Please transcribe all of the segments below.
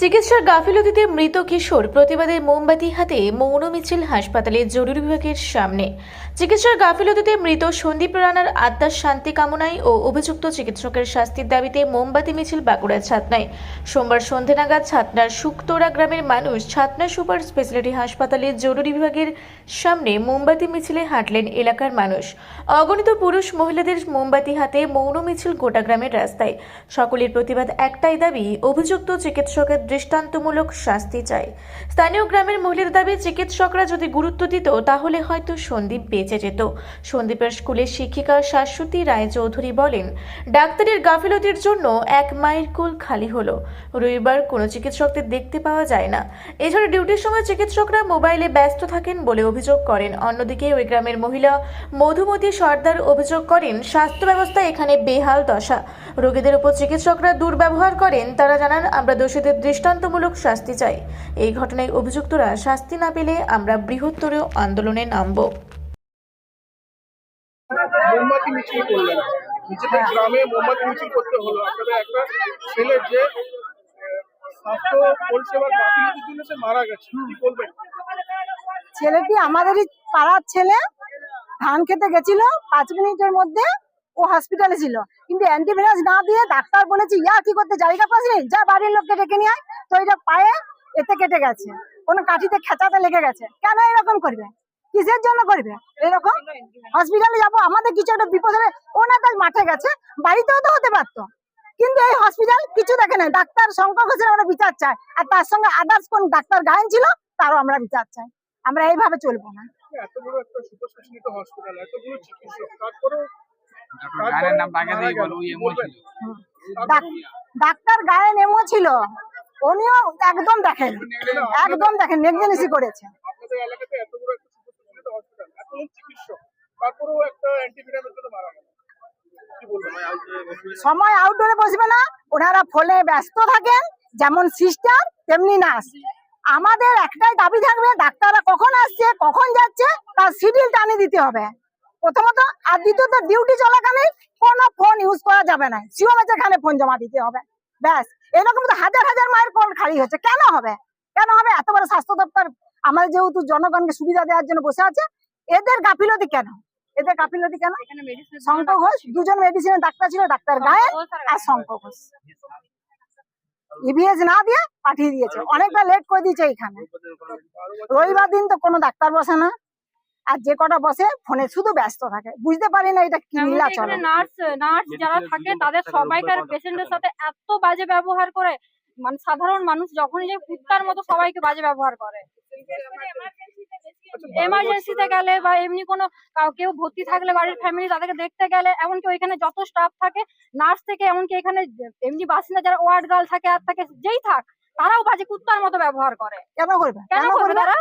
চিকিৎসার গাফিলতিতে মৃত কিশোর প্রতিবাদে মোমবাতি হাতে মৌন মিছিল হাসপাতালে জরুরি বিভাগের সামনে। চিকিৎসার গাফিলতিতে মৃত সন্দীপ রানার আত্মার শান্তি কামনায় ও অভিযুক্ত চিকিৎসকের শাস্তির দাবিতে মোমবাতি মিছিল বাঁকুড়া ছাতনায়। সোমবার সন্ধে নাগাদ ছাতনার শুক্তোরা গ্রামের মানুষ ছাতনা সুপার স্পেশালিটি হাসপাতালে জরুরি বিভাগের সামনে মোমবাতি মিছিলে হাঁটলেন এলাকার মানুষ। অগণিত পুরুষ মহিলাদের মোমবাতি হাতে মৌন মিছিল গোটা গ্রামের রাস্তায়। সকলের প্রতিবাদ একটাই দাবি, অভিযুক্ত চিকিৎসকের দৃষ্টান্তমূলক শাস্তি চাই। স্থানীয় গ্রামের মহিলার দাবি, চিকিৎসকরা যদি গুরুত্ব দিত, তাহলে হয়তো সন্দীপ বেঁচে যেত। সন্দীপের স্কুলের শিক্ষিকা শাশ্বতী রায়চৌধুরী বলেন, ডাক্তারের গাফিলতির জন্য এক মায়ের কোল খালি হলো। রবিবার কোনো চিকিৎসকদের দেখতে পাওয়া যায় না। এছাড়া ডিউটির সময় চিকিৎসকরা মোবাইলে ব্যস্ত থাকেন বলে অভিযোগ করেন। অন্যদিকে ওই গ্রামের মহিলা মধুমতি সর্দার অভিযোগ করেন, স্বাস্থ্য ব্যবস্থা এখানে বেহাল দশা। রোগীদের উপর চিকিৎসকরা দুর্ব্যবহার করেন। তারা জানান, আমরা দোষীদের দৃষ্টান্তমূলক শাস্তি চাই। এই ঘটনায় অভিযুক্তরা শাস্তি না পেলে আমরা বৃহত্তর আন্দোলনে নামব। মোমবাতি মিছিল করলেন। নিজেদের গ্রামে মোমবাতি মিছিল করতে হলো। আপনাদের একটা ছেলে যে স্বাস্থ্য পরিষেবার গাফিলতির জন্য সে মারা গেছে। কি বলবেন? ছেলেটি আমাদেরই পাড়ার ছেলে। ধান খেতে গেছিল পাঁচ মিনিটের মধ্যে। ও হসপিটালে ছিল। কিন্তু অ্যান্টিভাইরাস না দিয়ে ডাক্তার বলেছে, ইয়া, কি করতে? জায়গা পাসনি যা, বাড়ির লোককে ডেকে নিয়ে আয়। তো এটা পায়ে এতে কেটে গেছে। কোনো কাঠিতে খেঁচাতে লেগে গেছে। কেন এরকম করবে? কিসের জন্য করবে? এরকম? হসপিটালে যাব, আমাদের কিছু একটা বিপদ হলে ও না তার মাঠে গেছে। বাড়িতেও তো হতে পারতো। কিন্তু এই হসপিটাল কিছু দেখে না ডাক্তার শঙ্কর ঘোষের আমরা বিচার চাই। আর তার সঙ্গে আদার্স কোন ডাক্তার গায়েন ছিল, তারও আমরা বিচার চাই। আমরা এইভাবে চলবো না। গানের নাম তাকে দিয়ে বলব এমন ছিল। ডাক্তার গায়ে নেমো ছিল। উনিও একদম দেখেন একদম দেখেন নেগজেন্সি করেছে। সময় আউটডোরে বসবে। না ওনারা ফোনে ব্যস্ত থাকেন যেমন সিস্টার তেমনি নার্স আমাদের একটাই দাবি থাকবে ডাক্তাররা কখন আসছে কখন যাচ্ছে তার শিডিউল টানিয়ে দিতে হবে। প্রথমত আর দ্বিতীয়ত ডিউটি চলাকালীন কোনো ফোন ইউজ করা যাবে না। সিওমেচের খানে ফোন জমা দিতে হবে। ব্যাস এরকম তো হাজার হাজার মায়ের কল খালি হচ্ছে। কেন হবে? কেন হবে? এত বড় স্বাস্থ্য দপ্তর আমাদের যেহেতু জনগণকে সুবিধা দেওয়ার জন্য বসে আছে এদের গাফিলতি কেন? এদের গাফিলতি কেন? শঙ্কর ঘোষ দুজন মেডিসিনের ডাক্তার ছিল ডাক্তার গায়ে আর শঙ্কর ঘোষ। ইভিএস না দিয়ে পাঠিয়ে দিয়েছে। অনেকটা লেট করে দিয়েছে এখানে রবিবার দিন তো কোনো ডাক্তার বসে না। আর যে কটা বসে ফোনে শুধু ব্যস্ত থাকে। বুঝতে পারি না এটা কি চলে। নার্স নার্স যারা থাকে তাদের সবাইকার পেশেন্টের সাথে এত বাজে ব্যবহার করে মানে সাধারণ মানুষ যখনই যে কুত্তার মতো সবাইকে বাজে ব্যবহার করে। এমার্জেন্সিতে গেলে বা এমনি কোনো কাউ- কেউ ভর্তি থাকলে বাড়ির ফ্যামিলি তাদেরকে দেখতে গেলে এমনকি ওইখানে যত স্টাফ থাকে নার্স থেকে এমনকি এখানে এমনি বাসিন্দা যারা ওয়ার্ড গার্ল থাকে আর থাকে যেই থাক তারাও বাজে কুত্তার মতো ব্যবহার করে। কেন করবে? কেন করবে? তারা?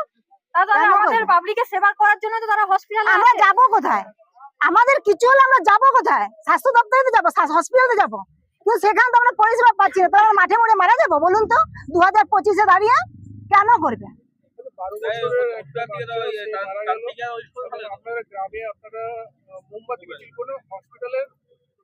তারা আমাদের? পাবলিকের সেবা করার জন্য তো তারা হসপিটালে আমরা যাব কোথায়? আমাদের কিছু হলে আমরা যাব কোথায়? স্বাস্থ্য দপ্তরে যাব হসপিটালে যাব। কিন্তু সেখানে তো আমরা পরিষেবা পাচ্ছি না। তো আমরা মাঠে মরে মারা যাব? বলুন তো দু হাজার পঁচিশে দাঁড়িয়ে কেন করবে? আপনারা গ্রামে আপনারা মোমবাতি মিছিল হসপিটালের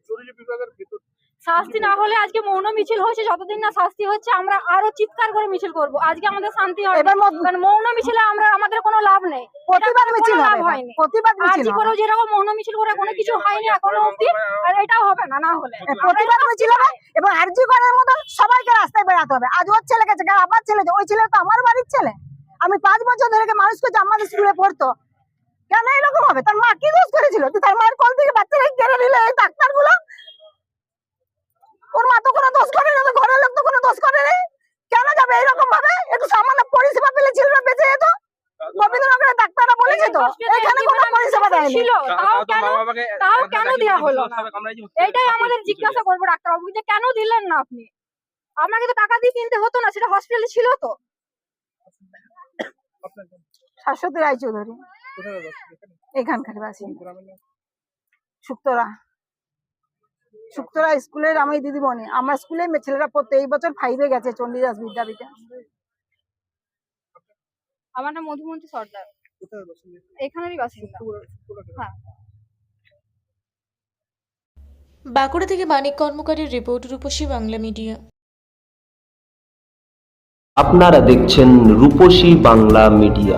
জরুরি বিভাগের ভেতর শাস্তি না হলে আজকে মৌন মিছিল হয়েছে যতদিন না শাস্তি হচ্ছে আমরা আরও চিৎকার করে মিছিল করব। আজকে আমাদের শান্তি হবে। কারণ মৌন মিছিলে আমরা আমাদের কোনো লাভ নেই। প্রতিবাদ মিছিল লাভ হয়নি। প্রতিবাদ মিছিল যেরকম মৌন মিছিল করে কোনো কিছু হয়নি এখনও অব্দি আর এটাও হবে না না হলে। প্রতিবাদ মিছিল হবে এবং আরজি করার মতো সবাইকে রাস্তায় বেরাতে হবে। আজ ওর ছেলে গেছে আবার ছেলে? ওই ছেলে তো আমার বাড়ির ছেলে। আমি পাঁচ বছর ধরে মানুষ করছি আমাদের স্কুলে পড়তো। কেন এরকম হবে? তার মা কি দোষ করেছিল? তার মায়ের কল থেকে বাচ্চারা কেড়ে নিলে এই ডাক্তারগুলো? ওর মা তো কোনো দোষ করে না তো ঘরের লোক তো কোনো দোষ করে নেই কেন যাবে এরকম ভাবে? একটু সামান্য পরিষেবা পেলে ছেলেরা বেঁচে যেত। গোবিন্দনগরের ডাক্তাররা বলেছে তো এখানে কোনো পরিষেবা দেয়নি। ছিল। তাও কেন তাও কেন দেওয়া হলো? এইটাই আমাদের জিজ্ঞাসা করব ডাক্তারবাবু যে কেন দিলেন না আপনি? আপনাকে তো টাকা দিয়ে কিনতে হতো না সেটা হসপিটালে ছিল তো। শাশ্বতী রায়চৌধুরী। এখানকার বাসিন্দা। শুক্তরা শুক্তরা স্কুলের আমি দিদিমণি আমার স্কুলে মেয়ে ছেলেরা পড়তো এই বছর ফাইভে গেছে চণ্ডীদাস বিদ্যাপীঠে। আমার নাম মধুমন্তী সর্দার। এখানেরই বাসিন্দা হ্যাঁ। বাঁকুড়া থেকে মানিক কর্মকারের রিপোর্ট রূপসী বাংলা মিডিয়া। আপনারা দেখছেন রূপসী Bangla media.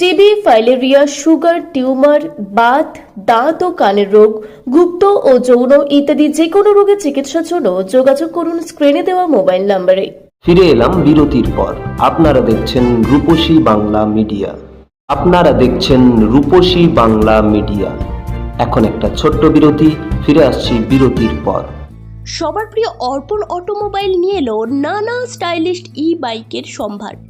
TB filaria sugar tumour Baat দাঁত ও কানের রোগ গুপ্ত ও যৌন ইত্যাদি যে কোনো রোগের চিকিৎসার জন্য যোগাযোগ করুন স্ক্রিনে দেওয়া মোবাইল নম্বরে ফিরে এলাম বিরতির পর। আপনারা দেখছেন রূপসী বাংলা মিডিয়া। আপনারা দেখছেন রূপসী বাংলা মিডিয়া। এখন একটা ছোট্ট বিরতি ফিরে আসছি বিরতির পর। সবার প্রিয় অর্পণ অটোমোবাইল নিয়ে এলো নানা স্টাইলিশ ই বাইকের সম্ভার।